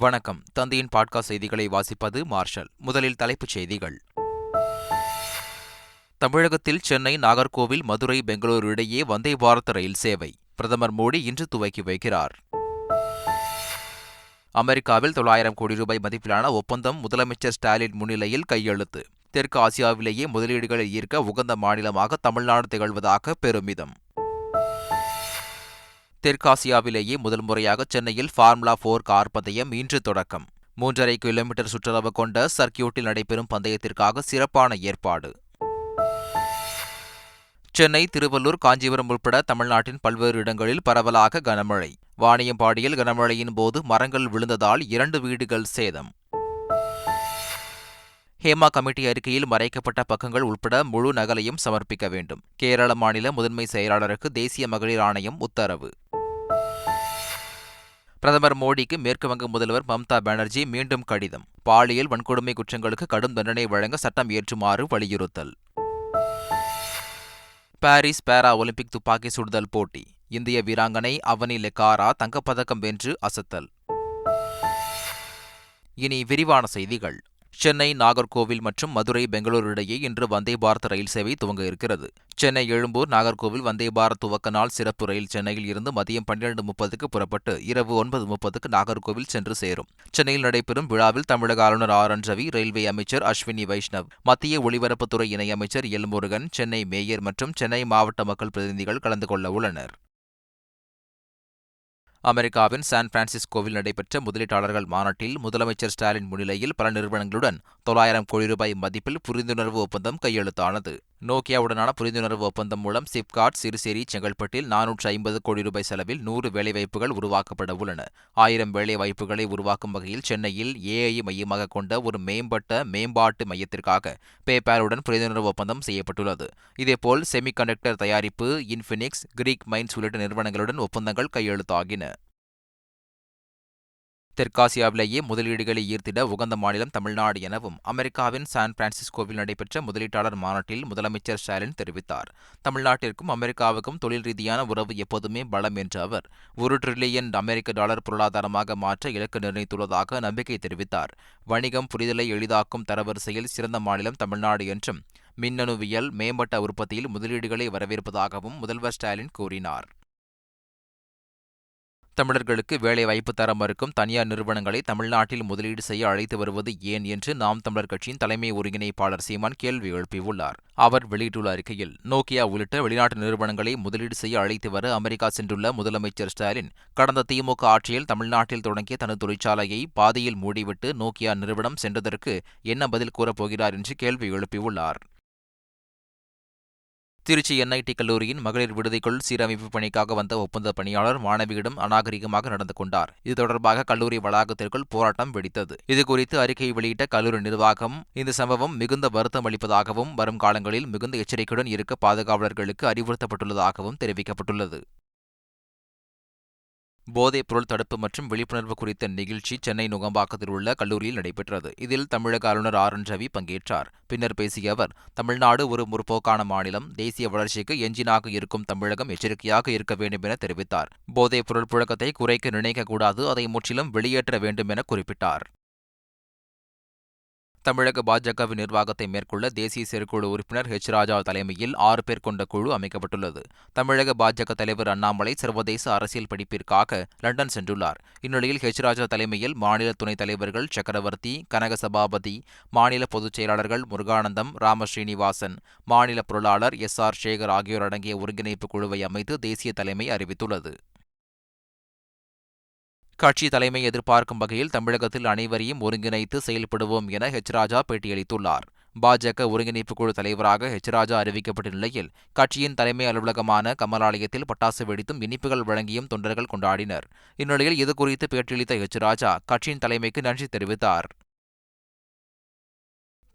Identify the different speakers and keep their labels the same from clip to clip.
Speaker 1: வணக்கம். தந்தையின் பாட்காஸ்ட் செய்திகளை வாசிப்பது மார்ஷல். முதலில் தலைப்புச் செய்திகள். தமிழகத்தில் சென்னை நாகர்கோவில் மதுரை பெங்களூரு இடையே வந்தே பாரத் ரயில் சேவை. பிரதமர் மோடி இன்று துவக்கி வைக்கிறார். அமெரிக்காவில் தொள்ளாயிரம் கோடி ரூபாய் மதிப்பிலான ஒப்பந்தம் முதலமைச்சர் ஸ்டாலின் முன்னிலையில் கையெழுத்து. தெற்கு ஆசியாவிலேயே முதலீடுகளை ஈர்க்க உகந்த மாநிலமாக தமிழ்நாடு திகழ்வதாக பெருமிதம். தெற்காசியாவிலேயே முதல் முறையாக சென்னையில் ஃபார்முலா போர் கார் பந்தயம் இன்று தொடக்கம். மூன்றரை கிலோமீட்டர் சுற்றளவு கொண்ட சர்க்கியூட்டில் நடைபெறும் பந்தயத்திற்காக சிறப்பான ஏற்பாடு. சென்னை திருவள்ளூர் காஞ்சிபுரம் உட்பட தமிழ்நாட்டின் பல்வேறு இடங்களில் பரவலாக கனமழை. வாணியம்பாடியில் கனமழையின் போது மரங்கள் விழுந்ததால் இரண்டு வீடுகள் சேதம். ஹேமா கமிட்டி அறிக்கையில் மறைக்கப்பட்ட பக்கங்கள் உட்பட முழு நகலையும் சமர்ப்பிக்க வேண்டும். கேரள மாநில முதன்மை செயலாளருக்கு தேசிய மகளிர் ஆணையம் உத்தரவு. பிரதமர் மோடிக்கு மேற்குவங்க முதல்வர் மம்தா பானர்ஜி மீண்டும் கடிதம். பாலியல் வன்கொடுமை குற்றங்களுக்கு கடும் தண்டனை வழங்க சட்டம் இயற்றுமாறு வலியுறுத்தல். பாரிஸ் பாரா ஒலிம்பிக் துப்பாக்கி சுடுதல் போட்டி. இந்திய வீராங்கனை அவனி லெக்காரா தங்கப்பதக்கம் வென்று அசத்தல். இனி விரிவான செய்திகள். சென்னை நாகர்கோவில் மற்றும் மதுரை பெங்களூரு இடையே இன்று வந்தே பாரத் ரயில் சேவை துவங்க இருக்கிறது. சென்னை எழும்பூர் நாகர்கோவில் வந்தே பாரத் துவக்க நாள் சிறப்பு ரயில் சென்னையில் இருந்து மதியம் பன்னிரண்டு முப்பதுக்கு புறப்பட்டு இரவு ஒன்பது முப்பதுக்கு நாகர்கோவில் சென்று சேரும். சென்னையில் நடைபெறும் விழாவில் தமிழக ஆளுநர் ஆர். என். ரவி ரயில்வே அமைச்சர் அஸ்வினி வைஷ்ணவ் மத்திய ஒலிபரப்புத்துறை இணையமைச்சர் எல். முருகன் சென்னை மேயர் மற்றும் சென்னை மாவட்ட மக்கள் பிரதிநிதிகள் கலந்து கொள்ள உள்ளனர். அமெரிக்காவின் சான் பிரான்சிஸ்கோவில் நடைபெற்ற முதலீட்டாளர்கள் மாநாட்டில் முதலமைச்சர் ஸ்டாலின் முன்னிலையில் பல நிறுவனங்களுடன் தொள்ளாயிரம் கோடி ரூபாய் மதிப்பில் புரிந்துணர்வு ஒப்பந்தம் கையெழுத்தானது. நோக்கியாவுடனான புரிந்துணர்வு ஒப்பந்தம் மூலம் சிப்காட் சிறுசேரி செங்கல்பட்டில் நானூற்று ஐம்பது கோடி ரூபாய் செலவில் நூறு வேலைவாய்ப்புகள் உருவாக்கப்பட உள்ளன. ஆயிரம் வேலைவாய்ப்புகளை உருவாக்கும் வகையில் சென்னையில் ஏஐ மையமாக கொண்ட ஒரு மேம்பட்ட மேம்பாட்டு மையத்திற்காக பேபாலுடன் புரிந்துணர்வு ஒப்பந்தம் செய்யப்பட்டுள்ளது. இதேபோல் செமிகண்டக்டர் தயாரிப்பு இன்ஃபினிக்ஸ் கிரீக் மைன்ஸ் உள்ளிட்ட நிறுவனங்களுடன் ஒப்பந்தங்கள் கையெழுத்தாகின. தெற்காசியாவிலேயே முதலீடுகளை ஈர்த்திட உகந்த மாநிலம் தமிழ்நாடு எனவும் அமெரிக்காவின் சான் பிரான்சிஸ்கோவில் நடைபெற்ற முதலீட்டாளர் மாநாட்டில் முதலமைச்சர் ஸ்டாலின் தெரிவித்தார். தமிழ்நாட்டிற்கும் அமெரிக்காவுக்கும் தொழில் ரீதியான உறவு எப்போதுமே பலம் என்ற அவர் ஒரு டிரில்லியன் அமெரிக்க டாலர் பொருளாதாரமாக மாற்ற இலக்கு நிர்ணயித்துள்ளதாக நம்பிக்கை தெரிவித்தார். வணிகம் புரிதலை எளிதாக்கும் தரவரிசையில் சிறந்த மாநிலம் தமிழ்நாடு என்றும் மின்னணுவியல் மேம்பட்ட உற்பத்தியில் முதலீடுகளை வரவேற்பதாகவும் முதல்வர் ஸ்டாலின் கூறினார். தமிழர்களுக்கு வேலைவாய்ப்பு தர மறுக்கும் தனியார் நிறுவனங்களை தமிழ்நாட்டில் முதலீடு செய்ய அழைத்து வருவது ஏன் என்று நாம் தமிழர் கட்சியின் தலைமை ஒருங்கிணைப்பாளர் சீமான் கேள்வி எழுப்பியுள்ளார். அவர் வெளியிட்டுள்ள அறிக்கையில் நோக்கியா உள்ளிட்ட வெளிநாட்டு நிறுவனங்களை முதலீடு செய்ய அழைத்து வர அமெரிக்கா சென்றுள்ள முதலமைச்சர் ஸ்டாலின் கடந்த திமுக ஆட்சியில் தமிழ்நாட்டில் தொடங்கிய தனது தொழிற்சாலையை பாதியில் மூடிவிட்டு நோக்கியா நிறுவனம் சென்றதற்கு என்ன பதில் கூறப்போகிறார் என்று கேள்வி எழுப்பியுள்ளார். திருச்சி என்ஐடி கல்லூரியின் மகளிர் விடுதிக்குள் சீரமைப்பு பணிக்காக வந்த ஒப்பந்த பணியாளர் மாணவியிடம் அநாகரிகமாக நடந்து கொண்டார். இது தொடர்பாக கல்லூரி வளாகத்திற்குள் போராட்டம் வெடித்தது. இதுகுறித்து அறிக்கை வெளியிட்ட கல்லூரி நிர்வாகம் இந்த சம்பவம் மிகுந்த வருத்தம் அளிப்பதாகவும் வரும் காலங்களில் மிகுந்த எச்சரிக்கையுடன் இருக்க பாதுகாவலர்களுக்கு அறிவுறுத்தப்பட்டுள்ளதாகவும் தெரிவிக்கப்பட்டுள்ளது. போதைப் பொருள் தடுப்பு மற்றும் விழிப்புணர்வு குறித்த நிகழ்ச்சி சென்னை நுகம்பாக்கத்தில் உள்ள கல்லூரியில் நடைபெற்றது. இதில் தமிழக ஆளுநர் ஆர். என். ரவி பங்கேற்றார். பின்னர் பேசிய அவர் தமிழ்நாடு ஒரு முற்போக்கான மாநிலம். தேசிய வளர்ச்சிக்கு எஞ்சினாக இருக்கும் தமிழகம் எச்சரிக்கையாக இருக்க வேண்டும் என தெரிவித்தார். போதைப் பொருள் புழக்கத்தை குறைக்க நினைக்கக்கூடாது அதை முற்றிலும் வெளியேற்ற வேண்டும் என குறிப்பிட்டார். தமிழக பாஜகவின் நிர்வாகத்தை மேற்கொள்ள தேசிய செயற்குழு உறுப்பினர் ஹெச் ராஜா தலைமையில் ஆறு பேர் கொண்ட குழு அமைக்கப்பட்டுள்ளது. தமிழக பாஜக தலைவர் அண்ணாமலை சர்வதேச அரசியல் படிப்பிற்காக லண்டன் சென்றுள்ளார். இந்நிலையில் ஹெச் ராஜா தலைமையில் மாநில துணைத் தலைவர்கள் சக்கரவர்த்தி கனக சபாபதி மாநில பொதுச் செயலாளர்கள் முருகானந்தம் ராம ஸ்ரீனிவாசன் மாநில பொருளாளர் எஸ். ஆர். சேகர் ஆகியோர் அடங்கிய ஒருங்கிணைப்பு குழுவை அமைத்து தேசிய தலைமை அறிவித்துள்ளது. கட்சி தலைமை எதிர்பார்க்கும் வகையில் தமிழகத்தில் அனைவரையும் ஒருங்கிணைத்து செயல்படுவோம் என ஹெச் ராஜா பேட்டியளித்துள்ளார். பாஜக ஒருங்கிணைப்பு குழு தலைவராக ஹெச் ராஜா அறிவிக்கப்பட்ட நிலையில் கட்சியின் தலைமை அலுவலகமான கமலாலயத்தில் பட்டாசு வெடித்தும் இனிப்புகள் வழங்கியும் தொண்டர்கள் கொண்டாடினர். இந்நிலையில் இதுகுறித்து பேட்டியளித்த ஹெச் ராஜா கட்சியின் தலைமைக்கு நன்றி தெரிவித்தார்.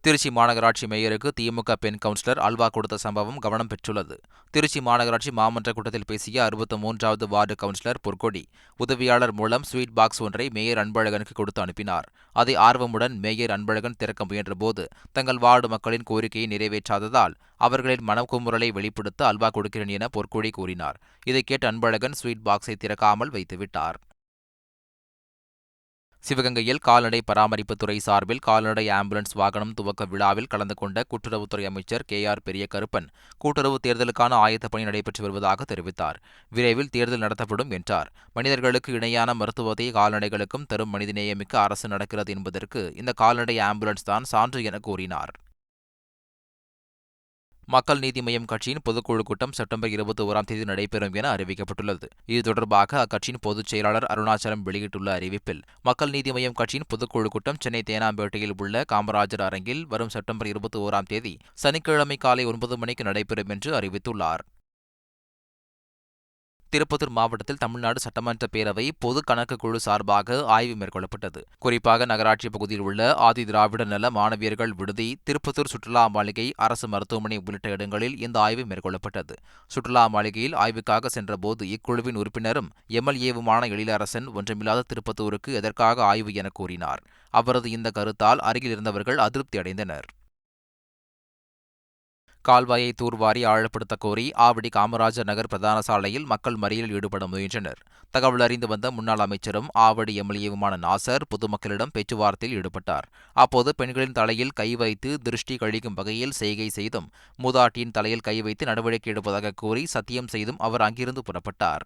Speaker 1: திருச்சி மாநகராட்சி மேயருக்கு திமுக பெண் கவுன்சிலர் அல்வா கொடுத்த சம்பவம் கவனம் பெற்றுள்ளது. திருச்சி மாநகராட்சி மாமன்ற கூட்டத்தில் பேசிய அறுபத்தி மூன்றாவது வார்டு கவுன்சிலர் பொற்கொடி உதவியாளர் மூலம் ஸ்வீட் பாக்ஸ் ஒன்றை மேயர் அன்பழகனுக்கு கொடுத்து அனுப்பினார். அதை ஆர்வமுடன் மேயர் அன்பழகன் திறக்க முயன்றபோது தங்கள் வார்டு மக்களின் கோரிக்கையை நிறைவேற்றாததால் அவர்களின் மனக்குமுறலை வெளிப்படுத்த அல்வா கொடுக்கிறேன் என பொற்கொடி கூறினார். இதை கேட்டு அன்பழகன் ஸ்வீட் பாக்ஸை திறக்காமல் வைத்துவிட்டார். சிவகங்கையில் கால்நடை பராமரிப்பு துறை சார்பில் கால்நடை ஆம்புலன்ஸ் வாகனம் துவக்க விழாவில் கலந்து கொண்ட கூட்டுறவுத்துறை அமைச்சர் கே ஆர் பெரியகருப்பன் கூட்டுறவு தேர்தலுக்கான ஆயத்தப் பணி நடைபெற்று வருவதாக தெரிவித்தார். விரைவில் தேர்தல் நடத்தப்படும் என்றார். மனிதர்களுக்கு இணையான மருத்துவத்தை கால்நடைகளுக்கும் தரும் மனிதநேயமிக்க அரசு நடக்கிறது என்பதற்கு இந்த கால்நடை ஆம்புலன்ஸ் தான் சான்று என கூறினார். மக்கள் நீதி மய்யம் கட்சியின் பொதுக்குழு கூட்டம் செப்டம்பர் இருபத்தி ஓராம் தேதி நடைபெறும் என அறிவிக்கப்பட்டுள்ளது. இது தொடர்பாக அக்கட்சியின் பொதுச் செயலாளர் அருணாச்சலம் வெளியிட்டுள்ள அறிவிப்பில் மக்கள் நீதி மய்யம் கட்சியின் பொதுக்குழு கூட்டம் சென்னை தேனாம்பேட்டையில் உள்ள காமராஜர் அரங்கில் வரும் செப்டம்பர் இருபத்தி ஓராம் தேதி சனிக்கிழமை காலை ஒன்பது மணிக்கு நடைபெறும் என்று அறிவித்துள்ளார். திருப்பத்தூர் மாவட்டத்தில் தமிழ்நாடு சட்டமன்ற பேரவை பொது கணக்கு குழு சார்பாக ஆய்வு மேற்கொள்ளப்பட்டது. குறிப்பாக நகராட்சி பகுதியில் உள்ள ஆதி திராவிட நல மாணவியர்கள் விடுதி திருப்பத்தூர் சுற்றுலா மாளிகை அரசு மருத்துவமனை உள்ளிட்ட இடங்களில் இந்த ஆய்வு மேற்கொள்ளப்பட்டது. சுற்றுலா மாளிகையில் ஆய்வுக்காக சென்றபோது இக்குழுவின் உறுப்பினரும் எம்எல்ஏவுமான எழிலரசன் ஒன்றுமில்லாத திருப்பத்தூருக்கு எதற்காக ஆய்வு என கூறினார். அவரது இந்த கருத்தால் அருகில் இருந்தவர்கள் அதிருப்தி அடைந்தனர். கால்வாயை தூர்வாரி ஆழப்படுத்த கோரி ஆவடி காமராஜர் நகர் பிரதான சாலையில் மக்கள் மறியலில் ஈடுபட முயன்றனர். தகவல் அறிந்து வந்த முன்னாள் அமைச்சரும் ஆவடி எம்எல்ஏவுமான நாசர் பொதுமக்களிடம் பேச்சுவார்த்தையில் ஈடுபட்டார். அப்போது பெண்களின் தலையில் கை வைத்து திருஷ்டி கழிக்கும் வகையில் செய்கை செய்தும் மூதாட்டியின் தலையில் கை வைத்து நடவடிக்கை எடுப்பதாக கூறி சத்தியம் செய்தும் அவர் அங்கிருந்து புறப்பட்டார்.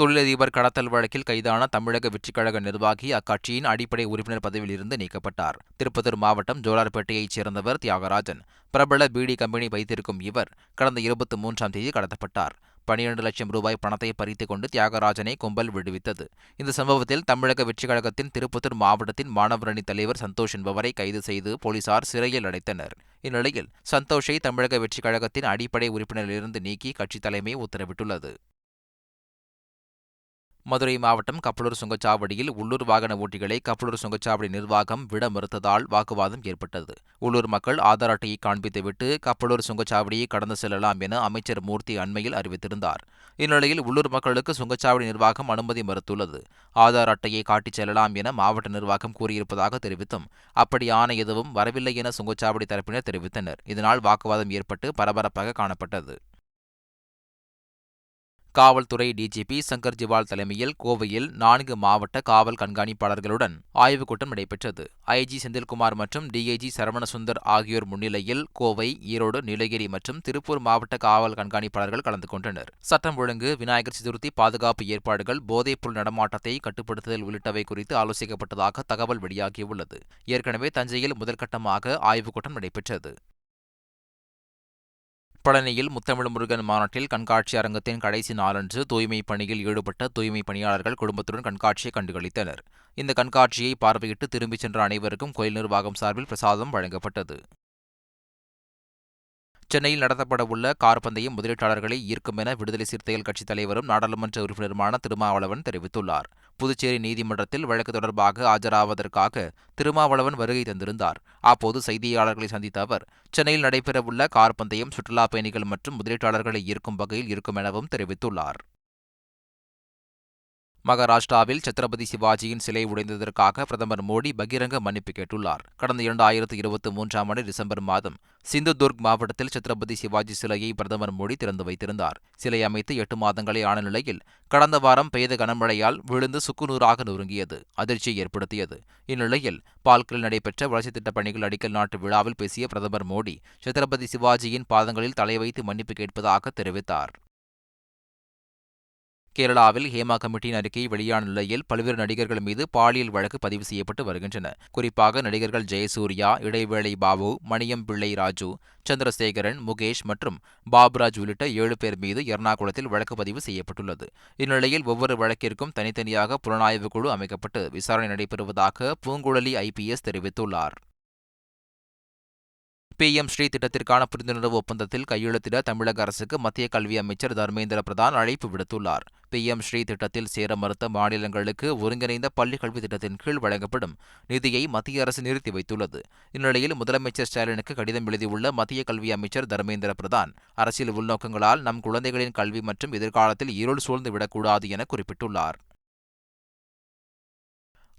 Speaker 1: தொழிலதிபர் கடத்தல் வழக்கில் கைதான தமிழக வெற்றிக்கழக நிர்வாகி அக்கட்சியின் அடிப்படை உறுப்பினர் பதவியில் இருந்து நீக்கப்பட்டார். திருப்பத்தூர் மாவட்டம் ஜோலார்பேட்டையைச் சேர்ந்தவர் தியாகராஜன். பிரபல பீடி கம்பெனி வைத்திருக்கும் இவர் கடந்த இருபத்தி மூன்றாம் தேதி கடத்தப்பட்டார். பனிரண்டு லட்சம் ரூபாய் பணத்தை பறித்துக் கொண்டு தியாகராஜனை கும்பல் விடுவித்தது. இந்த சம்பவத்தில் தமிழக வெற்றிக் கழகத்தின் திருப்பத்தூர் மாவட்டத்தின் மாணவரணி தலைவர் சந்தோஷ் என்பவரை கைது செய்து போலீசார் சிறையில் அடைத்தனர். இந்நிலையில் சந்தோஷை தமிழக வெற்றிக் கழகத்தின் அடிப்படை உறுப்பினரிலிருந்து நீக்கி கட்சித் தலைமை உத்தரவிட்டுள்ளது. மதுரை மாவட்டம் கப்பலூர் சுங்கச்சாவடியில் உள்ளூர் வாகன ஓட்டிகளை கப்பலூர் சுங்கச்சாவடி நிர்வாகம் விட மறுத்ததால் வாக்குவாதம் ஏற்பட்டது. உள்ளூர் மக்கள் ஆதார் அட்டையை காண்பித்துவிட்டு கப்பலூர் சுங்கச்சாவடியை கடந்து செல்லலாம் என அமைச்சர் மூர்த்தி அண்மையில் அறிவித்திருந்தார். இந்நிலையில் உள்ளூர் மக்களுக்கு சுங்கச்சாவடி நிர்வாகம் அனுமதி மறுத்துள்ளது. ஆதார் அட்டையை காட்டிச் செல்லலாம் என மாவட்ட நிர்வாகம் கூறியிருப்பதாக தெரிவித்தும் அப்படியான எதுவும் வரவில்லை என சுங்கச்சாவடி தரப்பினர் தெரிவித்தனர். இதனால் வாக்குவாதம் ஏற்பட்டு பரபரப்பாக காணப்பட்டது. காவல்துறை டிஜிபி சங்கர் ஜிவால் தலைமையில் கோவையில் நான்கு மாவட்ட காவல் கண்காணிப்பாளர்களுடன் ஆய்வுக் கூட்டம் நடைபெற்றது. ஐஜி செந்தில்குமார் மற்றும் டிஐஜி சரவணசுந்தர் ஆகியோர் முன்னிலையில் கோவை ஈரோடு நீலகிரி மற்றும் திருப்பூர் மாவட்ட காவல் கண்காணிப்பாளர்கள் கலந்து கொண்டனர். சட்டம் ஒழுங்கு விநாயகர் சதுர்த்தி பாதுகாப்பு ஏற்பாடுகள் போதைப்பொருள் நடமாட்டத்தை கட்டுப்படுத்துதல் உள்ளிட்டவை குறித்து ஆலோசிக்கப்பட்டதாக தகவல் வெளியாகியுள்ளது. ஏற்கனவே தஞ்சையில் முதற்கட்டமாக ஆய்வுக் கூட்டம் நடைபெற்றது. பழனியில் முத்தமிழ் முருகன் மாநாட்டில் கண்காட்சி அரங்கத்தின் கடைசி நாளன்று தூய்மை பணியில் ஈடுபட்ட தூய்மை பணியாளர்கள் குடும்பத்துடன் கண்காட்சியை கண்டுகளித்தனர். இந்த கண்காட்சியை பார்வையிட்டு திரும்பிச் சென்ற அனைவருக்கும் கோயில் நிர்வாகம் சார்பில் பிரசாதம் வழங்கப்பட்டது. சென்னையில் நடத்தப்படவுள்ள கார் பந்தயம் முதலீட்டாளர்களை ஈர்க்கும் என விடுதலை சிறுத்தைகள் கட்சித் தலைவரும் நாடாளுமன்ற உறுப்பினருமான திருமாவளவன் தெரிவித்துள்ளார். புதுச்சேரி நீதிமன்றத்தில் வழக்கு தொடர்பாக ஆஜராவதற்காக திருமாவளவன் வருகை தந்திருந்தார். அப்போது செய்தியாளர்களை சந்தித்த அவர் சென்னையில் நடைபெறவுள்ள கார் பந்தயம் சுற்றுலாப் பயணிகள் மற்றும் முதலீட்டாளர்களை ஈர்க்கும் வகையில் இருக்கும் எனவும் தெரிவித்துள்ளார். மகாராஷ்டிராவில் சத்ரபதி சிவாஜியின் சிலை உடைந்ததற்காக பிரதமர் மோடி பகிரங்க மன்னிப்பு கேட்டுள்ளார். கடந்த இரண்டாயிரத்து இருபத்தி மூன்றாம் ஆண்டு டிசம்பர் மாதம் சிந்துதுர்க் மாவட்டத்தில் சத்ரபதி சிவாஜி சிலையை பிரதமர் மோடி திறந்து வைத்திருந்தார். சிலை அமைத்து எட்டு மாதங்களே ஆன நிலையில் கடந்த வாரம் பெய்த கனமழையால் விழுந்து சுக்குநூறாக நொறுங்கியது அதிர்ச்சியை ஏற்படுத்தியது. இந்நிலையில் பால்கில் நடைபெற்ற வளர்ச்சித் திட்டப் பணிகள் அடிக்கல் நாட்டு விழாவில் பேசிய பிரதமர் மோடி சத்ரபதி சிவாஜியின் பாதங்களில் தலை வைத்து மன்னிப்பு கேட்பதாக தெரிவித்தார். கேரளாவில் ஹேமா கமிட்டியின் அறிக்கை வெளியான நிலையில் பல்வேறு நடிகர்கள் மீது பாலியல் வழக்கு பதிவு செய்யப்பட்டு வருகின்றன. குறிப்பாக நடிகர்கள் ஜெயசூர்யா இடைவேளை பாபு மணியம் பிள்ளை ராஜு சந்திரசேகரன் முகேஷ் மற்றும் பாபுராஜ் உள்ளிட்ட ஏழு பேர் மீது எர்ணாகுளத்தில் வழக்கு பதிவு செய்யப்பட்டுள்ளது. இந்நிலையில் ஒவ்வொரு வழக்கிற்கும் தனித்தனியாக புலனாய்வு குழு அமைக்கப்பட்டு விசாரணை நடைபெறுவதாக பூங்குழலி ஐபிஎஸ் தெரிவித்துள்ளார். பிஎம் ஸ்ரீ திட்டத்திற்கான புரிந்துணர்வு ஒப்பந்தத்தில் கையெழுத்திட தமிழக அரசுக்கு மத்திய கல்வி அமைச்சர் தர்மேந்திர பிரதான் அழைப்பு விடுத்துள்ளார். பிஎம் ஸ்ரீ திட்டத்தில் சேர மறுத்த மாநிலங்களுக்கு ஒருங்கிணைந்த பள்ளி கல்வி திட்டத்தின் கீழ் வழங்கப்படும் நிதியை மத்திய அரசு நிறுத்தி வைத்துள்ளது. இந்நிலையில் முதலமைச்சர் ஸ்டாலினுக்கு கடிதம் எழுதியுள்ள மத்திய கல்வி அமைச்சர் தர்மேந்திர பிரதான் அரசியல் உள்நோக்கங்களால் நம் குழந்தைகளின் கல்வி மற்றும் எதிர்காலத்தில் இருள் சூழ்ந்து விடக்கூடாது என குறிப்பிட்டுள்ளார்.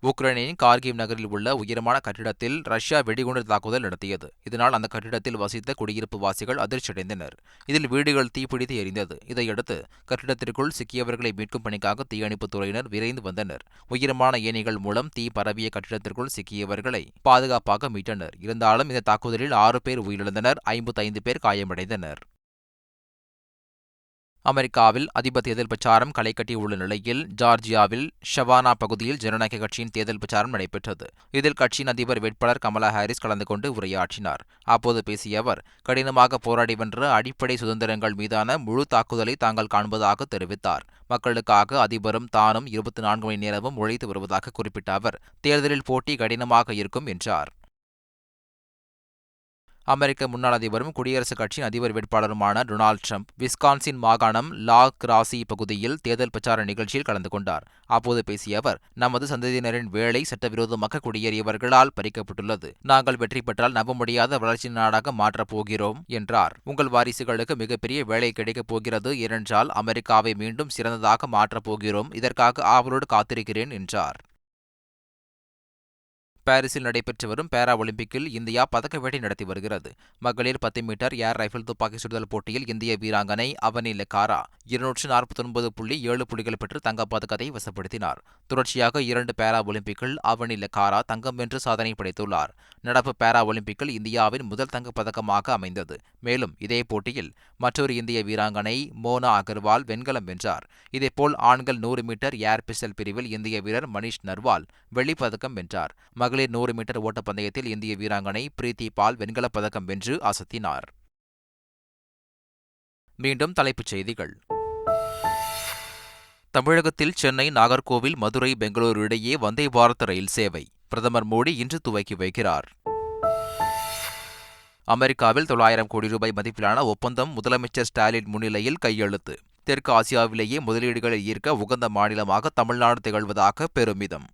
Speaker 1: உக்ரைனின் கார்கிவ் நகரில் உள்ள உயரமான கட்டிடத்தில் ரஷ்யா வெடிகுண்டு தாக்குதல் நடத்தியது. இதனால் அந்த கட்டிடத்தில் வசித்த குடியிருப்பு வாசிகள் அதிர்ச்சியடைந்தனர். இதில் வீடுகள் தீப்பிடித்து எரிந்தது. இதையடுத்து கட்டிடத்திற்குள் சிக்கியவர்களை மீட்கும் பணிக்காக தீயணைப்புத் துறையினர் விரைந்து வந்தனர். உயரமான ஏணிகள் மூலம் தீ பரவிய கட்டிடத்திற்குள் சிக்கியவர்களை பாதுகாப்பாக மீட்டனர். இருந்தாலும் இந்த தாக்குதலில் ஆறு பேர் உயிரிழந்தனர். ஐம்பத்தைந்து பேர் காயமடைந்தனர். அமெரிக்காவில் அதிபர் தேர்தல் பிரச்சாரம் களை கட்டியுள்ள நிலையில் ஜார்ஜியாவில் ஷவானா பகுதியில் ஜனநாயக கட்சியின் தேர்தல் பிரச்சாரம் நடைபெற்றது. இதில் கட்சியின் அதிபர் வேட்பாளர் கமலா ஹாரிஸ் கலந்து கொண்டு உரையாற்றினார். அப்போது பேசிய அவர் கடினமாக போராடி வென்ற அடிப்படை சுதந்திரங்கள் மீதான முழு தாக்குதலை தாங்கள் காண்பதாக தெரிவித்தார். மக்களுக்காக அதிபரும் தானும் இருபத்தி நான்கு மணி நேரமும் உழைத்து வருவதாக குறிப்பிட்ட அவர் தேர்தலில் போட்டி கடினமாக இருக்கும் என்றார். அமெரிக்க முன்னாள் அதிபரும் குடியரசுக் கட்சியின் அதிபர் வேட்பாளருமான டொனால்டு ட்ரம்ப் விஸ்கான்சின் மாகாணம் லா கிராசி பகுதியில் தேர்தல் பிரச்சார நிகழ்ச்சியில் கலந்து கொண்டார். அப்போது பேசிய அவர் நமது சந்ததியினரின் வேலை சட்டவிரோதமாக குடியேறியவர்களால் பறிக்கப்பட்டுள்ளது. நாங்கள் வெற்றி பெற்றால் நம்ப முடியாத வளர்ச்சி நாடாக மாற்றப் போகிறோம் என்றார். உங்கள் வாரிசுகளுக்கு மிகப்பெரிய வேலை கிடைக்கப் போகிறது ஏனென்றால் அமெரிக்காவை மீண்டும் சிறந்ததாக மாற்றப் போகிறோம். இதற்காக ஆவலோடு காத்திருக்கிறேன் என்றார். பாரிஸில் நடைபெற்று வரும் பேரா ஒலிம்பிக்கில் இந்தியா பதக்க வேட்டை நடத்தி வருகிறது. மகளிர் பத்து மீட்டர் ஏர் ரைஃபிள் துப்பாக்கி சுடுதல் போட்டியில் இந்திய வீராங்கனை அவனி லெக்காரா இருநூற்று நாற்பத்தி ஒன்பது புள்ளி ஏழு புள்ளிகள் பெற்று தங்கப்பதக்கத்தை வசப்படுத்தினார். தொடர்ச்சியாக இரண்டு பேரா ஒலிம்பிக்கில் அவனி லெக்காரா தங்கம் வென்று சாதனை படைத்துள்ளார். நடப்பு பேரா ஒலிம்பிக்கில் இந்தியாவின் முதல் தங்கப்பதக்கமாக அமைந்தது. மேலும் இதே போட்டியில் மற்றொரு இந்திய வீராங்கனை மோனா அகர்வால் வெண்கலம் வென்றார். இதேபோல் ஆண்கள் நூறு மீட்டர் ஏர் பிஸ்டல் பிரிவில் இந்திய வீரர் மணிஷ் நர்வால் வெள்ளிப்பதக்கம் வென்றார். மகளிர் நூறு மீட்டர் ஓட்டப்பந்தயத்தில் இந்திய வீராங்கனை பிரீத்தி பால் வெண்கலப் பதக்கம் வென்று அசத்தினார். மீண்டும் தலைப்புச் செய்திகள். தமிழகத்தில் சென்னை நாகர்கோவில் மதுரை பெங்களூரு இடையே வந்தே பாரத் ரயில் சேவை. பிரதமர் மோடி இன்று துவக்கி வைக்கிறார். அமெரிக்காவில் தொள்ளாயிரம் கோடி ரூபாய் மதிப்பிலான ஒப்பந்தம் முதலமைச்சர் ஸ்டாலின் முன்னிலையில் கையெழுத்து. தெற்கு ஆசியாவிலேயே முதலீடுகளை ஈர்க்க உகந்த மாநிலமாக தமிழ்நாடு திகழ்வதாக பெருமிதம்.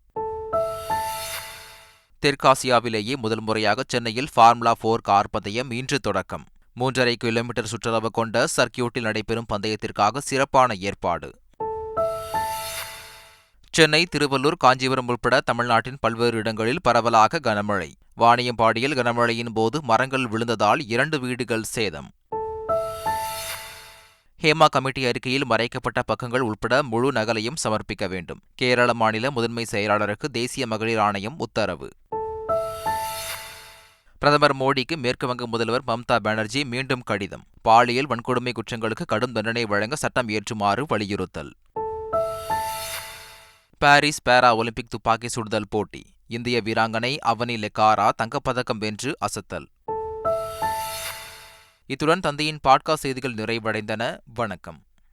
Speaker 1: தெற்காசியாவிலேயே முதல் முறையாக சென்னையில் ஃபார்முலா போர் கார் பந்தயம் இன்று தொடக்கம். மூன்றரை கிலோமீட்டர் சுற்றளவு கொண்ட சர்க்கியூட்டில் நடைபெறும் பந்தயத்திற்காக சிறப்பான ஏற்பாடு. சென்னை திருவள்ளூர் காஞ்சிபுரம் உட்பட தமிழ்நாட்டின் பல்வேறு இடங்களில் பரவலாக கனமழை. வாணியம்பாடியில் கனமழையின் போது மரங்கள் விழுந்ததால் இரண்டு வீடுகள் சேதம். ஹேமா கமிட்டி அறிக்கையில் மறைக்கப்பட்ட பக்கங்கள் உட்பட முழு நகலையும் சமர்ப்பிக்க வேண்டும். கேரள மாநில முதன்மை செயலாளருக்கு தேசிய மகளிர் ஆணையம் உத்தரவு. பிரதமர் மோடிக்கு மேற்குவங்க முதல்வர் மம்தா பானர்ஜி மீண்டும் கடிதம். பாலியல் வன்கொடுமை குற்றங்களுக்கு கடும் தண்டனை வழங்க சட்டம் இயற்றுமாறு வலியுறுத்தல். பாரிஸ் பாரா ஒலிம்பிக் துப்பாக்கி சுடுதல் போட்டி. இந்திய வீராங்கனை அவனி லெக்காரா தங்கப்பதக்கம் வென்று அசத்தல். இத்துடன் தந்தையின் பாட்காஸ்ட் செய்திகள் நிறைவடைந்தன. வணக்கம்.